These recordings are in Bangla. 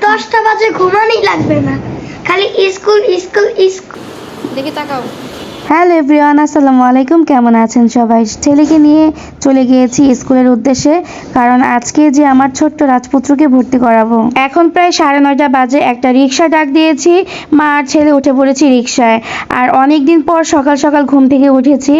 দশটা বাজে ঘুমানি লাগবে না। খালি স্কুল স্কুল স্কুল। দেখি তাকাও। হ্যালো এভরিওয়ান, আসসালামু আলাইকুম। কেমন আছেন সবাই? ছেলেকে নিয়ে চলে গিয়েছি স্কুলের উদ্দেশ্যে, কারণ আজকে যে আমার ছোট্ট রাজপুত্রকে ভর্তি করাবো। এখন প্রায় সাড়ে নয়টা বাজে, একটা রিক্সা ডাক দিয়েছি। মা আর ছেলে উঠে পড়েছি রিক্সায়। আর অনেক দিন পর সকাল সকাল ঘুম থেকে উঠেছি।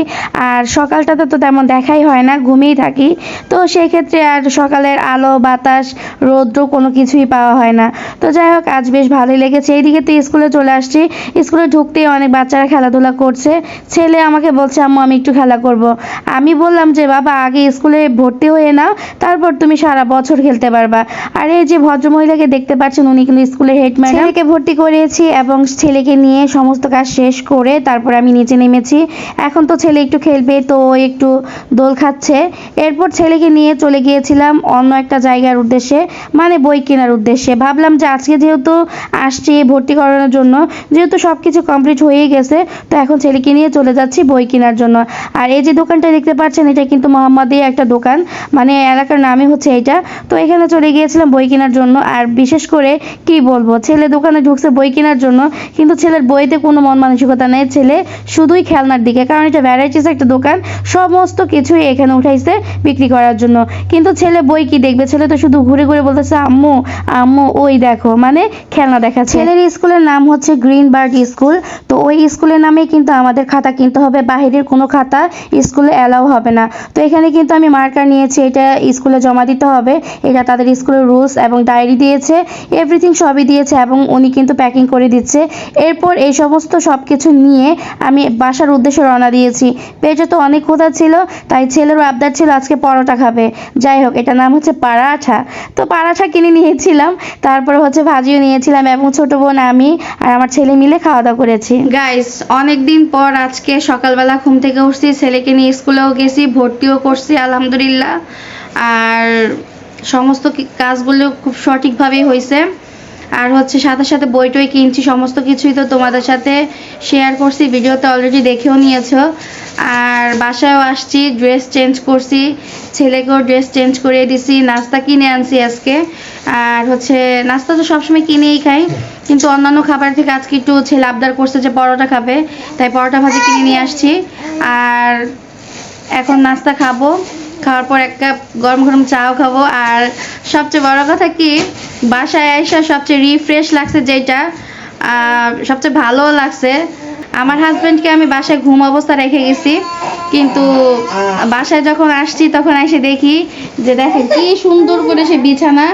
আর সকালটাতে তো তেমন দেখাই হয় না ঘুমিয়েই থাকি। তো সেই ক্ষেত্রে আর সকালের আলো, বাতাস, রৌদ্র কোনো কিছুই পাওয়া হয় না। তো যাই হোক, আজ বেশ ভালোই লেগেছে। এইদিকে তো স্কুলে চলে আসছি। স্কুলে ঢুকতেই অনেক বাচ্চারা খেলাধুলা করছে। ছেলে আমাকে বলছে, আম্মু, আমি একটু খেলা করব। আমি বললাম যে, বাবা, আগে স্কুলে ভর্তি হয়ে নাও, তারপর তুমি সারা বছর খেলতে পারবা। আর এই যে ভদ্রমহিলাকে দেখতে পাচ্ছেন, উনি কিন্তু স্কুলের হেড ম্যাডাম। ভর্তি করিয়েছি এবং ছেলেকে নিয়ে সমস্ত কাজ শেষ করে তারপর আমি নিচে নেমেছি। এখন তো ছেলে একটু খেলবে, তো একটু দোল খাচ্ছে। এরপর ছেলেকে নিয়ে চলে গিয়েছিলাম অন্য একটা জায়গার উদ্দেশ্যে মানে বই কেনার উদ্দেশ্যে। ভাবলাম যে, আজকে যেহেতু আসছি ভর্তি করানোর জন্য, যেহেতু সব কিছু কমপ্লিট হয়ে গেছে, তো এখন ছেলেকে নিয়ে চলে যাচ্ছি, বই কেনার জন্য। আর এই যে দোকানটা দেখতে পাচ্ছেন, এটা কিন্তু মোহাম্মদী একটা দোকান। মানে এলাকার নামই হচ্ছে এটা। তো এখানে চলে গিয়েছিলাম বই কেনার জন্য। আর বিশেষ করে কি বলব, ছেলে দোকানে ঢুকছে বই কেনার জন্য। কিন্তু ছেলের বইতে কোনো মন মানসিকতা নেই। ছেলে শুধুই খেলনার দিকে। কারণ এটা ভ্যারাইটিস একটা দোকান। সমস্ত কিছুই এখানে উঠাইছে বিক্রি করার জন্য। কিন্তু ছেলে বই কি দেখবে? ছেলে তো শুধু ঘুরে ঘুরে বলতেছে, আম্মু আম্মু, ওই দেখো। মানে খেলনা দেখা ছেলের স্কুলের নাম হচ্ছে গ্রিন বার্ড স্কুল। তো ওই স্কুলের নামে কিন্তু আমাদের খাতা কিনতে হবে, বাহিরের কোনো খাতা স্কুলে অ্যালাউ হবে না। তো এখানে কিন্তু আমি মার্কার নিয়েছি, এটা স্কুলে জমা দিতে হবে। এটা তাদের স্কুলের রুলস এবং ডায়েরি দিয়েছে, এভরিথিং সবই দিয়েছে এবং উনি কিন্তু প্যাকিং করে দিচ্ছে। এরপর এই সমস্ত সব কিছু নিয়ে আমি বাসার উদ্দেশ্যে রওনা দিয়েছি। পেটে তো অনেক ক্ষুধা ছিল, তাই ছেলেরও আবদার ছিল আজকে পরোটা খাবে। যাই হোক, এটার নাম হচ্ছে পারাঠা। তো পারাঠা কিনে নিয়েছিলাম, তারপরে হচ্ছে ভাজিও নিয়েছিলাম এবং ছোট বোন আমি আর আমার ছেলে মিলে খাওয়া দাওয়া করেছি। গাইস অনেক দিন পর আজকে সকালবেলা ঘুম থেকে উঠছি, ছেলেকে নিয়ে স্কুলেও গেছি, ভর্তিও করছি, আলহামদুলিল্লাহ। আর সমস্ত কাজগুলো খুব সঠিকভাবেই হয়েছে আর হচ্ছে সাথে সাথে বই টই কিনছি, সমস্ত কিছুই তো তোমাদের সাথে শেয়ার করছি, ভিডিওতে অলরেডি দেখেও নিয়েছো। আর বাসায়ও আসছি ড্রেস চেঞ্জ করছি, ছেলেকেও ড্রেস চেঞ্জ করিয়ে দিছি, নাস্তা কিনে আনছি আজকে। আর হচ্ছে নাস্তা তো সবসময় কিনেই খাই, কিন্তু অন্যান্য খাবার থেকে আজকে একটু ছেলে আবদার করছে যে পরোটা খাবে, তাই পরোটা ভাজি কিনে নিয়ে আসছি। আর এখন নাস্তা খাব। খাওয়ার পর এক কাপ গরম গরম চাও খাব। আর সবচেয়ে বড় কথা কি, বাসায় আইসা সবচেয়ে রিফ্রেশ লাগছে যেটা সবচেয়ে ভালো লাগছে। আমার হাজবেন্ডকে আমি বাসায় ঘুম অবস্থা রেখে গেছি, কিন্তু বাসায় যখন আসছি তখন এসে দেখি যে দেখে কি সুন্দর করে সে বিছানা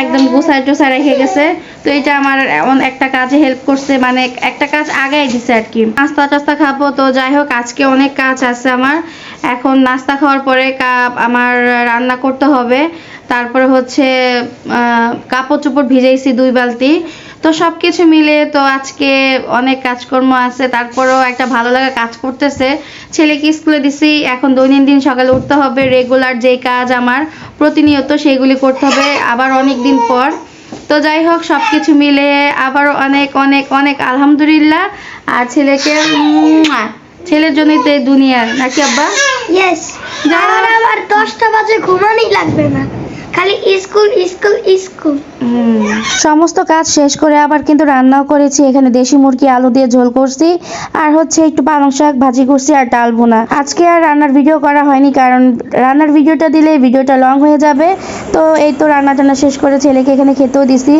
একদম গোছায় টোছায় রেখে গেছে। তো এটা আমার এমন একটা কাজে হেল্প করছে মানে একটা কাজ আগাই দিছে আর কি। নাস্তা টাস্তা খাব তো যাই হোক, আজকে অনেক কাজ আছে আমার। এখন নাস্তা খাওয়ার পরে কাপ আমার রান্না করতে হবে। তারপরে হচ্ছে কাপড় চোপড় ভিজাইছি দুই বালতি। তো সব কিছু মিলে তো আজকে অনেক কাজকর্ম আছে তারপরেও একটা ভালো লাগা কাজ করতেছে। ছেলেকে স্কুলে দিছি এখন দৈনন্দিন সকালে উঠতে হবে রেগুলার যে কাজ আমার প্রতিনিয়ত সেইগুলি করতে হবে আবার অনেক দিন পর। তো যাই হোক সব কিছু মিলে আবারও অনেক অনেক অনেক আলহামদুলিল্লাহ। আর ছেলেকে ছেলের জন্যই তো দুনিয়া নাকি আব্বা? ইয়েস আমার আবার দশটা বাজে ঘুমানোই লাগবে না। খালি স্কুল স্কুল স্কুল। হুম। সমস্ত কাজ শেষ করে আবার কিন্তু রান্নাও করেছি। এখানে দেশি মুরগি, আলু দিয়ে ঝোল করছি। আর হচ্ছে একটু পালং শাক ভাজি করছি আর ডাল বোনা আজকে আর রান্নার ভিডিও করা হয়নি কারণ রান্নার ভিডিওটা দিলে ভিডিওটা লং হয়ে যাবে। তো এই তো রান্না টান্না শেষ করে ছেলেকে এখানে খেতেও দিছি।